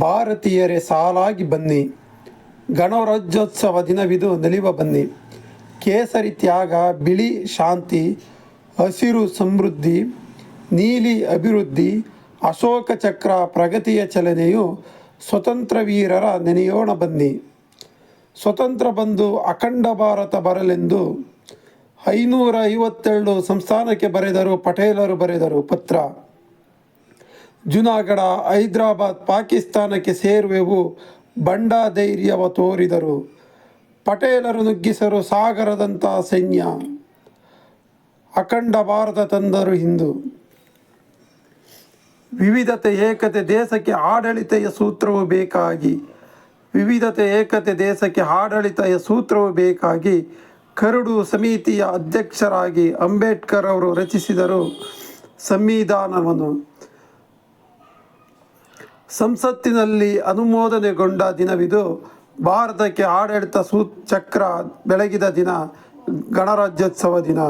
ಭಾರತೀಯರೇ ಸಾಲಾಗಿ ಬನ್ನಿ. ಗಣರಾಜ್ಯೋತ್ಸವ ದಿನವಿದು ನಲಿವ ಬನ್ನಿ. ಕೇಸರಿ ತ್ಯಾಗ, ಬಿಳಿ ಶಾಂತಿ, ಹಸಿರು ಸಮೃದ್ಧಿ, ನೀಲಿ ಅಭಿವೃದ್ಧಿ, ಅಶೋಕ ಚಕ್ರ ಪ್ರಗತಿಯ ಚಲನೆಯು ಸ್ವತಂತ್ರ ವೀರರ ನೆನೆಯೋಣ ಬನ್ನಿ. ಸ್ವತಂತ್ರ ಬಂದು ಅಖಂಡ ಭಾರತ ಬರಲೆಂದು ಐನೂರ ಐವತ್ತೆರಡು ಸಂಸ್ಥಾನಕ್ಕೆ ಬರೆದರು ಪಟೇಲರು ಬರೆದರು ಪತ್ರ. ಜುನಾಗಢ, ಹೈದರಾಬಾದ್, ಪಾಕಿಸ್ತಾನಕ್ಕೆ ಸೇರುವೆವು ಬಂಡಾ ಧೈರ್ಯವ ತೋರಿದರು. ಪಟೇಲರು ನುಗ್ಗಿಸರು ಸಾಗರದಂಥ ಸೈನ್ಯ. ಅಖಂಡ ಭಾರತ ತಂದರು ಹಿಂದು. ವಿವಿಧತೆ, ಏಕತೆ, ದೇಶಕ್ಕೆ ಆಡಳಿತೆಯ ಸೂತ್ರವು ಬೇಕಾಗಿ. ವಿವಿಧತೆ, ಏಕತೆ, ದೇಶಕ್ಕೆ ಆಡಳಿತೆಯ ಸೂತ್ರವು ಬೇಕಾಗಿ ಕರಡು ಸಮಿತಿಯ ಅಧ್ಯಕ್ಷರಾಗಿ ಅಂಬೇಡ್ಕರ್ ಅವರು ರಚಿಸಿದರು ಸಂವಿಧಾನವನ್ನು. ಸಂಸತ್ತಿನಲ್ಲಿ ಅನುಮೋದನೆಗೊಂಡ ದಿನವಿದು ಭಾರತಕ್ಕೆ ಆಡಳಿತ ಸೂ ಚಕ್ರ ಬೆಳಗಿದ ದಿನ ಗಣರಾಜ್ಯೋತ್ಸವ ದಿನ.